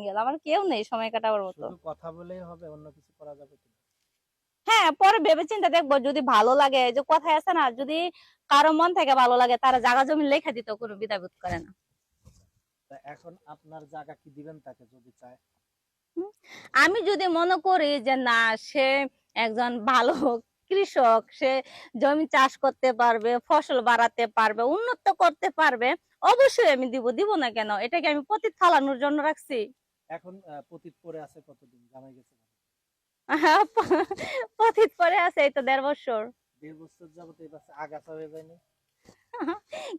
Single আমার কেউ নেই সময় কাটাবার মতো। কথা বলেই হবে অন্য কিছু করা যাবে হ্যাঁ পরে ভেবে চিন্তা দেখব। যদি ভালো লাগে যে কথায় আছে না যদি কারও মন থেকে ভালো লাগে তারা জায়গা জমি লেখা দিতে কোনো বিদাবোধ করে না। এখন আপনার জায়গা কি দিবেন তাকে যদি চায়? আমি যদি মনে করি যে না সে একজন ভালো কৃষক সে জমি চাষ করতে পারবে ফসল বাড়াতে পারবে উন্নত করতে পারবে অবশ্যই আমি দিব। দিব না কেন? এটাকে আমি পতিত ফালানোর জন্য রাখছি। এখন পতিত পরে আছে কতদিন? জামাই গেছে পতিত পরে আছে এই তো দেড় বছর। দেড় বছর যাবত এই বাচ্চা আগাছা হয়ে যায়নি।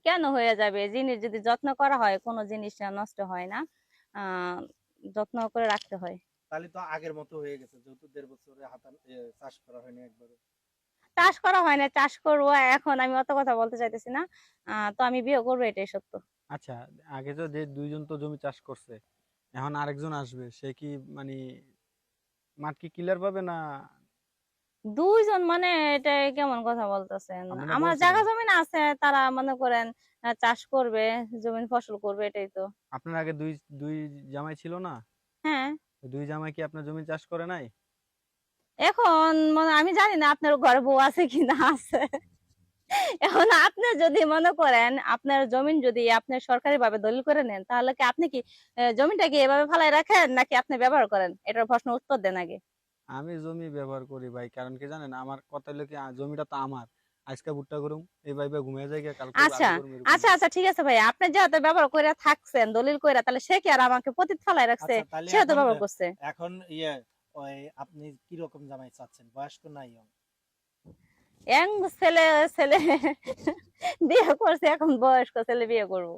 কেন হয়ে যাবে? জিনিস যদি যত্ন করা হয় কোনো জিনিস নষ্ট হয় না। যত্ন করে রাখতে হয়। তাহলে তো আগের মতো হয়ে গেছে যেহেতু দেড় বছরে হাতান চাষ করা হয়নি একবারও চাষ করা হয় না চাষ করব এখন। আমি অত কথা বলতে চাইতেছি না। আহ, তো আমি বিয়ে করব এটাই সত্য। আচ্ছা আগে তো যে দুইজন তো জমি চাষ করছে এখন আরেকজন আসবে সে কি মানে মাঠ কি ক্লিয়ার পাবে না? দুইজন মানে এটা কেমন কথা বলতেছেন? আমার জায়গা জমিন আছে তারা মনে করেন চাষ করবে জমিন ফসল করবে এটাই তো। আপনার আগে দুই দুই জামাই ছিল না? হ্যাঁ। দুই জামাই কি আপনার জমি চাষ করে নাই? এখন মানে আমি জানি না আপনার ঘরে বউ আছে কি না আছে। এখন আপনি যদি মনে করেন আপনার জমিন যদি আপনি সরকারি ভাবে দলিল করে নেন তাহলে কি আপনি কি জমিটাকে এভাবে ফালাই রাখেন নাকি আপনি ব্যবহার করেন? এটার প্রশ্ন উত্তর দেন আগে। আমি জমি ব্যবহার করি ভাই কারণ কি জানেন আমার কথা হলো কি জমিটা তো আমার। আজকে ভুট্টা করুম এই ভাইবে ঘুমিয়ে যাই গিয়া, কালকে আচ্ছা, আচ্ছা আচ্ছা ঠিক আছে ভাই আপনি যেহেতু ব্যবহার করে থাকছেন দলিল করে তাহলে সে কি আর আমাকে পতিত ফালাই রাখছে? আচ্ছা সেহেতু এখন, ব্যবহার করছে। এখন ইয়ে আপনি কি রকম জামাই চাচ্ছেন? বয়স্ক না ইয়ং ইয়াং ছেলে ছেলে বিয়ে করছে এখন বয়স্ক ছেলে বিয়ে করব।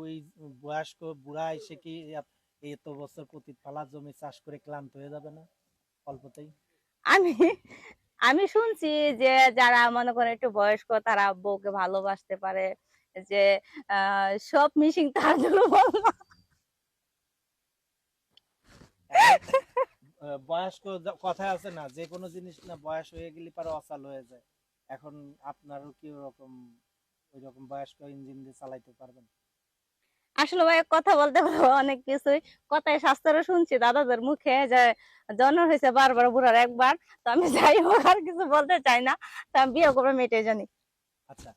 ওই বয়স্ক বুড়া এসে কি এত বছর পতিত ফালা জমি চাষ করে ক্লান্ত হয়ে যাবে না অল্পতেই? আমি আমি শুনছি যে যারা মনে করেন একটু বয়স্ক তারা বউকে ভালোবাসতে পারে যে সব মিশিং তার আহ, বয়স্ক কথায় আছে না যে কোনো জিনিস না বয়স হয়ে গেলে পরে অচাল হয়ে যায়। এখন আপনারও কি ওরকম ওই রকম বয়স্ক ইঞ্জিন দিয়ে চালাইতে পারবেন? আসলে ভাই কথা বলতে বলতে অনেক কিছুই। কথায় শাস্ত্রে শুনছি দাদাদের মুখে যে জন্ম হয়েছে বারবার বুড়ার একবার। তো আমি যাই হোক আর কিছু বলতে চাই না। তো আমি বিয়ে করব মেটে জানি। আচ্ছা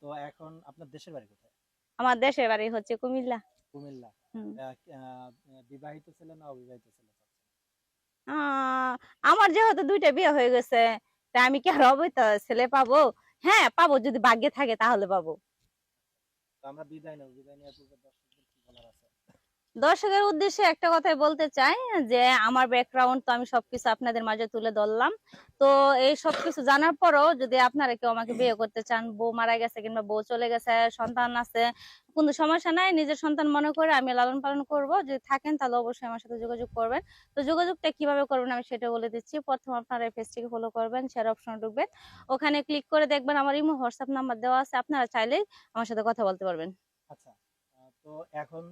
তো এখন আপনার দেশের বাড়ি কোথায়? আমার দেশের বাড়ি হচ্ছে কুমিল্লা। কুমিল্লা। বিবাহিত ছিলেন না অবিবাহিত ছেলে আহ, আমার যেহেতু দুইটা বিয়ে হয়ে গেছে তা আমি কি আর অবৈধ ছেলে পাবো? হ্যাঁ পাবো, যদি ভাগ্যে থাকে তাহলে পাবো। আমরা বিদায় নেব, বিদায় নেওয়ার পূর্বে দর্শকদের কি বলার আছে? দর্শকের উদ্দেশ্যে একটা কথাই বলতে চাই, যে আমার ব্যাকগ্রাউন্ড তো আমি সবকিছু আপনাদের মাঝে তুলে ধরলাম। তো এই সবকিছু জানার পরও যদি আপনারা কেউ আমাকে বিয়ে করতে চান, বউ মারা গেছে কিংবা বউ চলে গেছে, সন্তান আছে, কোনো সমস্যা নাই, নিজের সন্তান মনে করে আমি লালন পালন করব। যদি থাকেন তাহলে অবশ্যই আমার সাথে যোগাযোগ করবেন। তো যোগাযোগটা কীভাবে করবেন আমি সেটা বলে দিচ্ছি। প্রথম আপনারা এই পেজটিকে ফলো করবেন শেয়ার অপশন ঢুকবেন। ওখানে ক্লিক করে দেখবেন আমার ইমো হোয়াটসঅ্যাপ নাম্বার দেওয়া আছে। আপনারা চাইলেই আমার সাথে কথা বলতে পারবেন। আচ্ছা তো এখন